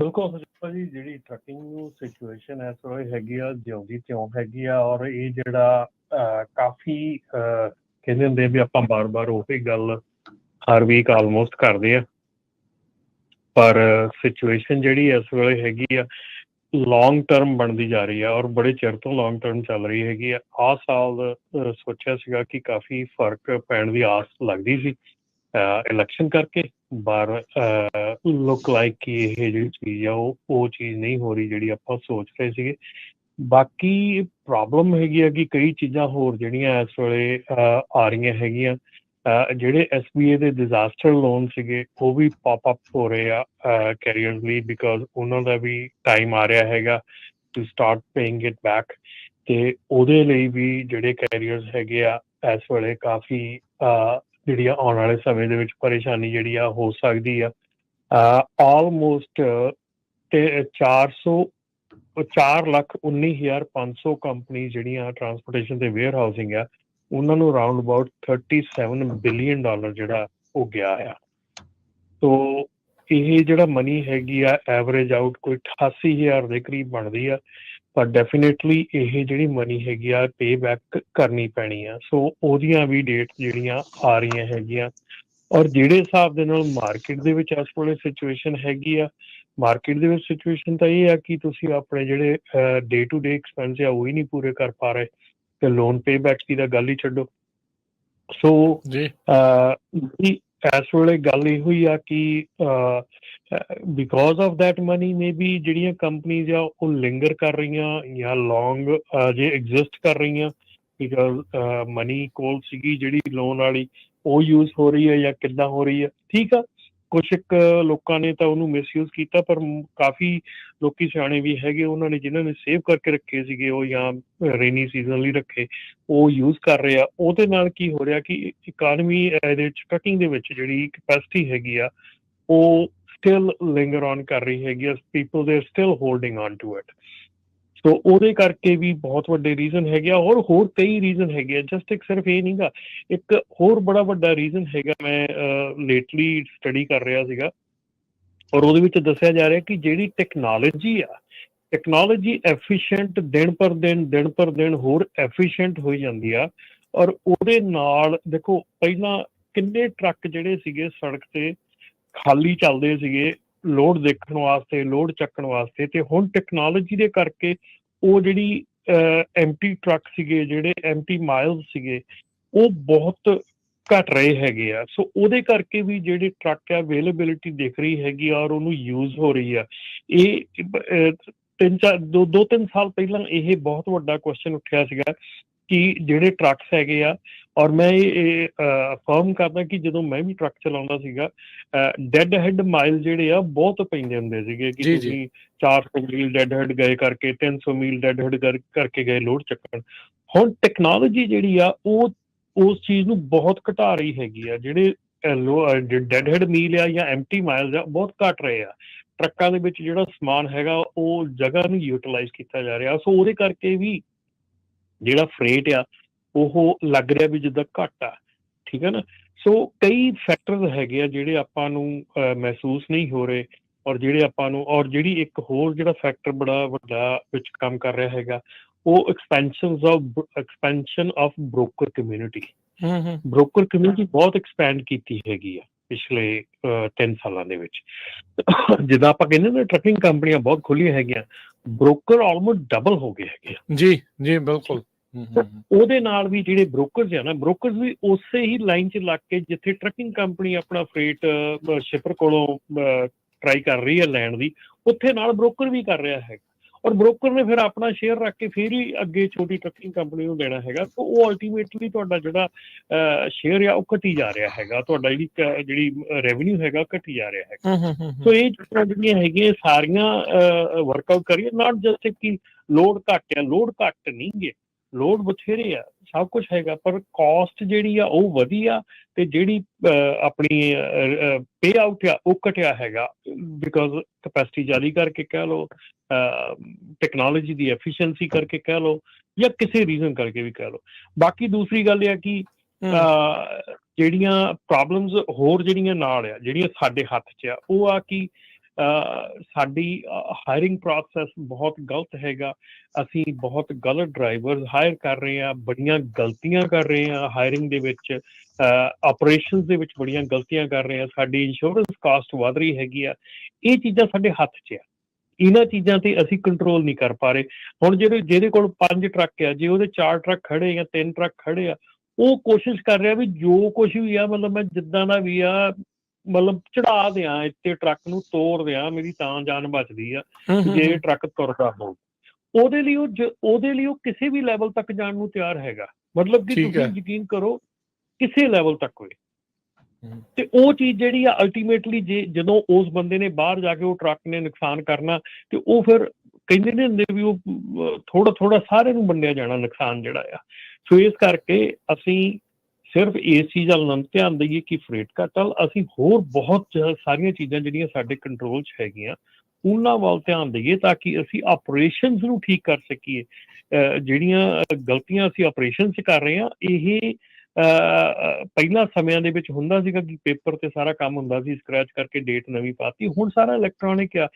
ਬਿਲਕੁਲ ਹਜੂਰ ਜੀ, ਜਿਹੜੀ ਟਰੱਕਿੰਗ ਸਿਚੁਏਸ਼ਨ ਇਸ ਵੇਲੇ ਹੈਗੀ ਆ, ਜਿਉਂਦੀ ਤਿਉਂ ਹੈਗੀ ਆ ਔਰ ਇਹ ਜਿਹੜਾ ਕਾਫੀ ਕਹਿੰਦੇ ਹੁੰਦੇ ਵੀ ਆਪਾਂ ਬਾਰ-ਬਾਰ ਉਹੀ ਗੱਲ ਹਰ ਵੀਕ ਆਲਮੋਸਟ ਕਰਦੇ ਆ। ਪਰ ਸਿਚੁਏਸ਼ਨ ਜਿਹੜੀ ਇਸ ਵੇਲੇ ਹੈਗੀ ਆ ਲੌਂਗ ਟਰਮ ਬਣਦੀ ਜਾ ਰਹੀ ਆ ਔਰ ਬੜੇ ਚਿਰ ਤੋਂ ਲੌਂਗ ਟਰਮ ਚੱਲ ਰਹੀ ਹੈਗੀ ਆ। ਆਹ ਸਾਲ ਸੋਚਿਆ ਸੀਗਾ ਕਿ ਕਾਫੀ ਫ਼ਰਕ ਪੈਣ ਦੀ ਆਸ ਲੱਗਦੀ ਸੀ ਇਲੈਕਸ਼ਨ ਕਰਕੇ। ਪਰ ਲੁੱਕ ਲਾਈਕ ਕਿ ਇਹ ਜਿਹੜੀ ਚੀਜ਼ ਆ ਉਹ ਉਹ ਚੀਜ਼ ਨਹੀਂ ਹੋ ਰਹੀ ਜਿਹੜੀ ਆਪਾਂ ਸੋਚ ਰਹੇ ਸੀਗੇ। ਬਾਕੀ ਪ੍ਰੋਬਲਮ ਹੈਗੀ ਆ ਕਿ ਕਈ ਚੀਜ਼ਾਂ ਹੋਰ ਜਿਹੜੀਆਂ ਇਸ ਵੇਲੇ ਆ ਰਹੀਆਂ ਹੈਗੀਆਂ। ਅਹ, ਜਿਹੜੇ SBA ਦੇ ਡਿਜ਼ਾਸਟਰ ਲੋਨ ਸੀਗੇ ਉਹ ਵੀ ਪੌਪ ਅਪ ਹੋ ਰਹੇ ਆ ਕੈਰੀਅਰਸ ਲਈ ਬਿਕਾਜ਼ ਉਹਨਾਂ ਦਾ ਵੀ ਟਾਈਮ ਆ ਰਿਹਾ ਹੈਗਾ to start paying it back ਤੇ ਉਹਦੇ ਲਈ ਵੀ ਜਿਹੜੇ ਕੈਰੀਅਰਸ ਹੈਗੇ ਆ ਇਸ ਵੇਲੇ ਕਾਫੀ ਜਿਹੜੀ ਆ ਆਉਣ ਵਾਲੇ ਸਮੇਂ ਦੇ ਵਿੱਚ ਪਰੇਸ਼ਾਨੀ ਜਿਹੜੀ ਆ ਹੋ ਸਕਦੀ ਆ। ਆਲਮੋਸਟ ਤੇ 400 4 ਲੱਖ 19500 ਕੰਪਨੀ ਜਿਹੜੀਆਂ ਟਰਾਂਸਪੋਰਟੇਸ਼ਨ ਤੇ ਵੇਅਰ ਹਾਊਸਿੰਗ ਆ, ਉਹਨਾਂ ਨੂੰ ਅਰਾਊਂਡ ਅਬਾਊਟ 37 ਬਿਲੀਅਨ ਡਾਲਰ ਜਿਹੜਾ ਉਹ ਗਿਆ ਆ। ਸੋ ਇਹ ਜਿਹੜਾ ਮਨੀ ਹੈਗੀ ਆ ਐਵਰੇਜ ਆਊਟ ਕੋਈ 88000 ਦੇ ਕਰੀਬ ਬਣਦੀ ਆ। ਪਰ ਡੈਫੀਨਿਟਲੀ ਇਹ ਜਿਹੜੀ ਮਨੀ ਹੈਗੀ ਆ ਪੇ ਬੈਕ ਕਰਨੀ ਪੈਣੀ ਆ। ਸੋ ਉਹਦੀਆਂ ਵੀ ਡੇਟ ਜਿਹੜੀਆਂ ਆ ਰਹੀਆਂ ਹੈਗੀਆਂ। ਔਰ ਜਿਹੜੇ ਹਿਸਾਬ ਦੇ ਨਾਲ ਮਾਰਕੀਟ ਦੇ ਵਿੱਚ ਇਸ ਵੇਲੇ ਸਿਚੁਏਸ਼ਨ ਹੈਗੀ ਆ ਮਾਰਕੀਟ ਦੇ ਵਿੱਚ ਸਿਚੁਏਸ਼ਨ ਤਾਂ ਇਹ ਆ ਕਿ ਤੁਸੀਂ ਆਪਣੇ ਜਿਹੜੇ ਡੇ ਟੂ ਡੇ ਐਕਸਪੈਂਸ ਆ ਉਹ ਹੀ ਨਹੀਂ ਪੂਰੇ ਕਰ ਪਾ ਰਹੇ। ਤੇ ਲੋਨ ਪੇ ਬੈਕ ਦੀ ਤਾਂ ਗੱਲ ਹੀ ਛੱਡੋ। ਸੋ ਜੀ, ਇਸ ਵੇਲੇ ਗੱਲ ਇਹ ਹੋਈ ਆ ਕਿ because of that money maybe ਜਿਹੜੀਆਂ ਕੰਪਨੀਆਂ ਆ, ਉਹ ਲਿੰਗਰ ਕਰ ਰਹੀਆਂ ਜਾਂ ਲੌਂਗ ਜੇ ਐਗਜ਼ਿਸਟ ਕਰ ਰਹੀਆਂ ਬਿਕਾਜ਼ ਮਨੀ ਕੋਲ ਸੀਗੀ ਜਿਹੜੀ ਲੋਨ ਵਾਲੀ, ਉਹ ਯੂਜ਼ ਹੋ ਰਹੀ ਹੈ ਜਾਂ ਕਿੱਦਾਂ ਹੋ ਰਹੀ ਹੈ। ਠੀਕ ਆ? ਕੁਝ ਇੱਕ ਲੋਕਾਂ ਨੇ ਤਾਂ ਉਹਨੂੰ ਮਿਸਯੂਜ਼ ਕੀਤਾ, ਪਰ ਕਾਫੀ ਲੋਕੀ ਸਿਆਣੇ ਵੀ ਹੈਗੇ, ਉਹਨਾਂ ਨੇ ਜਿਨ੍ਹਾਂ ਨੇ ਸੇਵ ਕਰਕੇ ਰੱਖੇ ਸੀਗੇ, ਉਹ ਜਾਂ ਰੇਨੀ ਸੀਜ਼ਨ ਲਈ ਰੱਖੇ, ਉਹ ਯੂਜ਼ ਕਰ ਰਹੇ ਆ। ਉਹਦੇ ਨਾਲ ਕੀ ਹੋ ਰਿਹਾ ਕਿ ਇਕਾਨਮੀ ਇਹਦੇ ਵਿੱਚ ਟਰਕਿੰਗ ਦੇ ਵਿੱਚ ਜਿਹੜੀ ਕਪੈਸਿਟੀ ਹੈਗੀ ਆ, ਉਹ ਸਟਿਲ ਲਿੰਗਰ ਔਨ ਕਰ ਰਹੀ ਹੈਗੀ ਆ ਪੀਪਲ ਦੇ still holding on to it so ਉਹਦੇ ਕਰਕੇ ਵੀ ਬਹੁਤ ਵੱਡੇ ਰੀਜ਼ਨ ਹੈਗੇ ਆ ਔਰ ਹੋਰ ਕਈ ਰੀਜ਼ਨ ਹੈਗੇ ਆ। ਜਸਟ ਇੱਕ ਸਿਰਫ ਇਹ ਨਹੀਂਗਾ, ਇੱਕ ਹੋਰ ਬੜਾ ਵੱਡਾ ਰੀਜ਼ਨ ਹੈਗਾ ਮੈਂ ਲੇਟਲੀ ਸਟੱਡੀ ਕਰ ਰਿਹਾ ਸੀਗਾ। ਔਰ ਉਹਦੇ ਵਿੱਚ ਦੱਸਿਆ ਜਾ ਰਿਹਾ ਕਿ ਜਿਹੜੀ ਟੈਕਨੋਲੋਜੀ ਆ ਟੈਕਨੋਲੋਜੀ ਐਫੀਸ਼ੀਐਂਟ ਦਿਨ ਪਰ ਦਿਨ ਦਿਨ ਪਰ ਦਿਨ ਹੋਰ ਐਫੀਸ਼ੀਐਂਟ ਹੋਈ ਜਾਂਦੀ ਆ। ਔਰ ਉਹਦੇ ਨਾਲ, ਦੇਖੋ, ਪਹਿਲਾਂ ਕਿੰਨੇ ਟਰੱਕ ਜਿਹੜੇ ਸੀਗੇ ਸੜਕ ਤੇ ਖਾਲੀ ਚੱਲਦੇ ਸੀਗੇ ਲੋਡ ਦੇਖਣ ਵਾਸਤੇ ਲੋਡ ਚੱਕਣ ਵਾਸਤੇ ਤੇ ਹੁਣ ਟੈਕਨੋਲੋਜੀ ਦੇ ਕਰਕੇ ਉਹ ਜਿਹੜੀ ਐਮਟੀ ਟਰੱਕ ਸੀਗੇ, ਜਿਹੜੇ ਐਮਟੀ ਮਾਈਲਸ ਸੀਗੇ, ਉਹ ਬਹੁਤ ਘਟ ਰਹੇ ਹੈਗੇ ਆ। ਸੋ ਉਹਦੇ ਕਰਕੇ ਵੀ ਜਿਹੜੇ ਟਰੱਕ ਆ ਅਵੇਲੇਬਿਲਿਟੀ ਦਿਖ ਰਹੀ ਹੈਗੀ ਆ ਔਰ ਉਹਨੂੰ ਯੂਜ਼ ਹੋ ਰਹੀ ਆ। ਇਹ ਤਿੰਨ ਚਾਰ, ਦੋ ਦੋ ਤਿੰਨ ਸਾਲ ਪਹਿਲਾਂ ਇਹ ਬਹੁਤ ਵੱਡਾ ਕੁਐਸਚਨ ਉੱਠਿਆ ਸੀਗਾ ਕਿ ਜਿਹੜੇ ਟਰੱਕਸ ਹੈਗੇ ਆ ਔਰ ਮੈਂ ਇਹ ਅਫਰਮ ਕਰਦਾ ਕਿ ਜਦੋਂ ਮੈਂ ਵੀ ਟਰੱਕ ਚਲਾਉਂਦਾ ਸੀਗਾ ਡੈਡ ਹੈਡ ਮਾਈਲ ਜਿਹੜੇ ਆ ਬਹੁਤ ਪੈਂਦੇ ਹੁੰਦੇ ਸੀਗੇ ਕਿ। ਤੁਸੀਂ 400 ਮੀਲ ਡੈਡ ਹੈਡ ਗਏ ਕਰਕੇ 300 ਮੀਲ ਡੈਡ ਹੈਡ ਕਰਕੇ ਗਏ ਲੋਡ ਚੱਕਣ। ਹੁਣ ਟੈਕਨੋਲੋਜੀ ਜਿਹੜੀ ਆ ਉਹ ਉਸ ਚੀਜ਼ ਨੂੰ ਬਹੁਤ ਘਟਾ ਰਹੀ ਹੈਗੀ ਆ ਜਿਹੜੇ ਡੈਡ ਹੈਡ ਮੀਲ ਆ ਜਾਂ ਐਮਟੀ ਮਾਈਲਸ ਆ ਬਹੁਤ ਘਟ ਰਹੇ ਆ। ਟਰੱਕਾਂ ਦੇ ਵਿੱਚ ਜਿਹੜਾ ਸਮਾਨ ਹੈਗਾ ਉਹ ਜਗ੍ਹਾ ਨੂੰ ਯੂਟਿਲਾਈਜ਼ ਕੀਤਾ ਜਾ ਰਿਹਾ। ਸੋ ਉਹਦੇ ਕਰਕੇ ਵੀ ਜਿਹੜਾ ਫਰੇਟ ਆ ਉਹ ਲੱਗ ਰਿਹਾ ਵੀ ਜਿੱਦਾਂ ਘੱਟ ਆ ਠੀਕ ਹੈ ਨਾ? ਸੋ ਕਈ ਫੈਕਟਰਸ ਹੈਗੇ ਆ ਜਿਹੜੇ ਆਪਾਂ ਨੂੰ ਮਹਿਸੂਸ ਨਹੀਂ ਹੋ ਰਹੇ ਔਰ ਜਿਹੜੇ ਆਪਾਂ ਨੂੰ ਔਰ ਜਿਹੜੀ ਇੱਕ ਹੋਰ ਜਿਹੜਾ ਫੈਕਟਰ ਬੜਾ ਵੱਡਾ ਵਿੱਚ ਕੰਮ ਕਰ ਰਿਹਾ ਹੈਗਾ ਉਹ expansions of expansion of broker community hmm hmm. Broker community ਬਹੁਤ ਐਕਸਪੈਂਡ ਕੀਤੀ ਹੈਗੀ ਆ ਪਿਛਲੇ 10 ਸਾਲਾਂ ਦੇ ਵਿੱਚ। ਜਿੱਦਾਂ ਆਪਾਂ ਕਹਿੰਦੇ ਨਾ ਟਰੱਕਿੰਗ ਕੰਪਨੀਆਂ ਬਹੁਤ ਖੁੱਲੀਆਂ ਹੈਗੀਆਂ ਬ੍ਰੋਕਰ ਆਲਮੋਸਟ ਡਬਲ ਹੋ ਗਏ ਹੈਗੇ ਆ। ਜੀ ਜੀ ਬਿਲਕੁਲ। ਉਹਦੇ ਨਾਲ ਵੀ ਜਿਹੜੇ ਬ੍ਰੋਕਰਸ ਆ ਨਾ ਬ੍ਰੋਕਰਸ ਵੀ ਉਸੇ ਹੀ ਲਾਈਨ 'ਚ ਲੱਗ ਕੇ ਜਿੱਥੇ ਟਰੱਕਿੰਗ ਕੰਪਨੀ ਆਪਣਾ ਫਰੇਟ ਸ਼ਿਪਰ ਕੋਲੋਂ ਟਰਾਈ ਕਰ ਰਹੀ ਹੈ ਲੈਣ ਦੀ ਉੱਥੇ ਨਾਲ ਬ੍ਰੋਕਰ ਵੀ ਕਰ ਰਿਹਾ ਹੈ ਔਰ ਬ੍ਰੋਕਰ ਨੇ ਫਿਰ ਆਪਣਾ ਸ਼ੇਅਰ ਰੱਖ ਕੇ ਫਿਰ ਹੀ ਅੱਗੇ ਛੋਟੀ ਟਰੱਕਿੰਗ ਕੰਪਨੀ ਨੂੰ ਦੇਣਾ ਹੈਗਾ। ਸੋ ਉਹ ਅਲਟੀਮੇਟਲੀ ਤੁਹਾਡਾ ਜਿਹੜਾ ਸ਼ੇਅਰ ਆ ਉਹ ਘਟੀ ਜਾ ਰਿਹਾ ਹੈਗਾ। ਤੁਹਾਡਾ ਜਿਹੜੀ ਜਿਹੜੀ ਰੈਵਨਿਊ ਹੈਗਾ ਘਟੀ ਜਾ ਰਿਹਾ ਹੈਗਾ। ਹੂੰ, ਹੂੰ, ਹੂੰ, ਹੂੰ। ਸੋ ਇਹ ਜਿਹੜੀਆਂ ਹੈਗੀਆਂ ਸਾਰੀਆਂ ਵਰਕਆਊਟ ਕਰੀਏ। ਨਾਟ ਜਸਟ ਕਿ ਲੋਡ ਘੱਟ ਆ ਲੋਡ ਘੱਟ ਨਹੀਂ ਗੇ ਲੋਡ ਬਥੇਰੇ ਆ। ਸਭ ਕੁਝ ਹੈਗਾ ਪਰ ਕਾਸਟ ਜਿਹੜੀ ਆ ਉਹ ਵਧੀ ਆ ਤੇ ਜਿਹੜੀ ਆਪਣੀ ਪੇ ਆਊਟ ਆ ਉਹ ਘਟਿਆ ਹੈਗਾ ਬਿਕਾਜ਼ ਕਪੈਸਿਟੀ ਜਾਰੀ ਕਰਕੇ ਕਹਿ ਲਓ ਟੈਕਨੋਲੋਜੀ ਦੀ ਐਫੀਸ਼ੀਐਂਸੀ ਕਰਕੇ ਕਹਿ ਲਓ ਜਾਂ ਕਿਸੇ ਰੀਜ਼ਨ ਕਰਕੇ ਵੀ ਕਹਿ ਲਓ। ਬਾਕੀ ਦੂਸਰੀ ਗੱਲ ਇਹ ਆ ਕਿ ਜਿਹੜੀਆਂ ਪ੍ਰੋਬਲਮਸ ਹੋਰ ਜਿਹੜੀਆਂ ਨਾਲ ਆ ਜਿਹੜੀਆਂ ਸਾਡੇ ਹੱਥ 'ਚ ਆ ਉਹ ਆ ਕਿ ਸਾਡੀ ਹਾਇਰਿੰਗ ਪ੍ਰੋਸੈਸ ਬਹੁਤ ਗਲਤ ਹੈਗਾ। ਅਸੀਂ ਬਹੁਤ ਗਲਤ ਡਰਾਈਵਰਸ ਹਾਇਰ ਕਰ ਰਹੇ ਆ ਬੜੀਆਂ ਗਲਤੀਆਂ ਕਰ ਰਹੇ ਆ ਹਾਇਰਿੰਗ ਦੇ ਵਿੱਚ ਆਪਰੇਸ਼ਨਸ ਦੇ ਵਿੱਚ ਬੜੀਆਂ ਗਲਤੀਆਂ ਕਰ ਰਹੇ ਆ ਸਾਡੀ ਇੰਸ਼ੋਰੈਂਸ ਕਾਸਟ ਵਧ ਰਹੀ ਹੈਗੀ ਆ। ਇਹ ਚੀਜ਼ਾਂ ਸਾਡੇ ਹੱਥ 'ਚ ਆ। ਇਹਨਾਂ ਚੀਜ਼ਾਂ ਤੇ ਅਸੀਂ ਕੰਟਰੋਲ ਨਹੀਂ ਕਰ ਪਾ ਰਹੇ। ਹੁਣ ਜਿਹੜੇ, ਜਿਹਦੇ ਕੋਲ ਪੰਜ ਟਰੱਕ ਆ, ਜੇ ਉਹਦੇ ਚਾਰ ਟਰੱਕ ਖੜੇ ਜਾਂ ਤਿੰਨ ਟਰੱਕ ਖੜੇ ਆ, ਉਹ ਕੋਸ਼ਿਸ਼ ਕਰ ਰਿਹਾ ਵੀ ਜੋ ਕੁਝ ਵੀ ਆ, ਮਤਲਬ ਮੈਂ ਜਿੱਦਾਂ ਦਾ ਵੀ ਆ ਮਤਲਬ ਚੜਾ ਦਿਆਂ ਇੱਥੇ ਟਰੱਕ ਨੂੰ ਤੋੜ ਦਿਆਂ ਮੇਰੀ ਤਾਂ ਜਾਨ ਬਚਦੀ ਆ ਜੇ। ਟਰੱਕ ਤੁਰਦਾ ਹੋ ਉਹਦੇ ਲਈ ਉਹ ਉਹਦੇ ਲਈ ਉਹ ਕਿਸੇ ਵੀ ਲੈਵਲ ਤੱਕ ਜਾਣ ਨੂੰ ਤਿਆਰ ਹੈਗਾ ਮਤਲਬ ਕਿ ਤੁਸੀਂ। ਯਕੀਨ ਕਰੋ ਕਿਸੇ ਲੈਵਲ ਤੱਕ ਹੋਏ। ਤੇ ਉਹ ਚੀਜ਼ ਜਿਹੜੀ ਆ ਅਲਟੀਮੇਟਲੀ ਜੇ ਜਦੋਂ ਉਸ ਬੰਦੇ ਨੇ ਬਾਹਰ ਜਾ ਕੇ ਉਹ ਟਰੱਕ ਨੇ ਨੁਕਸਾਨ ਕਰਨਾ ਤੇ ਉਹ ਫਿਰ ਕਹਿੰਦੇ ਨੇ ਹੁੰਦੇ ਵੀ ਉਹ ਥੋੜਾ ਥੋੜਾ ਸਾਰੇ ਨੂੰ ਵੰਡਿਆ ਜਾਣਾ ਨੁਕਸਾਨ ਜਿਹੜਾ ਆ ਸੋ ਇਸ ਕਰਕੇ ਅਸੀਂ ਸਿਰਫ ਇਸ ਚੀਜ਼ ਵੱਲ ਨਾ ਧਿਆਨ ਦਈਏ ਕਿ ਫਰੇਟ ਘਟਲ ਅਸੀਂ ਹੋਰ ਬਹੁਤ ਸਾਰੀਆਂ ਚੀਜ਼ਾਂ ਜਿਹੜੀਆਂ ਸਾਡੇ ਕੰਟਰੋਲ 'ਚ ਹੈਗੀਆਂ, ਉਹਨਾਂ ਵੱਲ ਧਿਆਨ ਦਈਏ ਤਾਂ ਕਿ ਅਸੀਂ ਆਪਰੇਸ਼ਨਸ ਨੂੰ ਠੀਕ ਕਰ ਸਕੀਏ। ਅਹ ਜਿਹੜੀਆਂ ਗਲਤੀਆਂ ਅਸੀਂ ਆਪਰੇਸ਼ਨ 'ਚ ਕਰ ਰਹੇ ਹਾਂ, ਇਹ, ਅਹ ਪਹਿਲਾਂ ਸਮਿਆਂ ਦੇ ਵਿੱਚ ਹੁੰਦਾ ਸੀਗਾ ਕਿ ਪੇਪਰ ਤੇ ਸਾਰਾ ਕੰਮ ਹੁੰਦਾ ਸੀ ਸਕ੍ਰੈਚ ਕਰਕੇ ਡੇਟ ਨਵੀਂ ਪਾਤੀ, ਹੁਣ ਸਾਰਾ ਇਲੈਕਟ੍ਰੋਨਿਕ ਆ।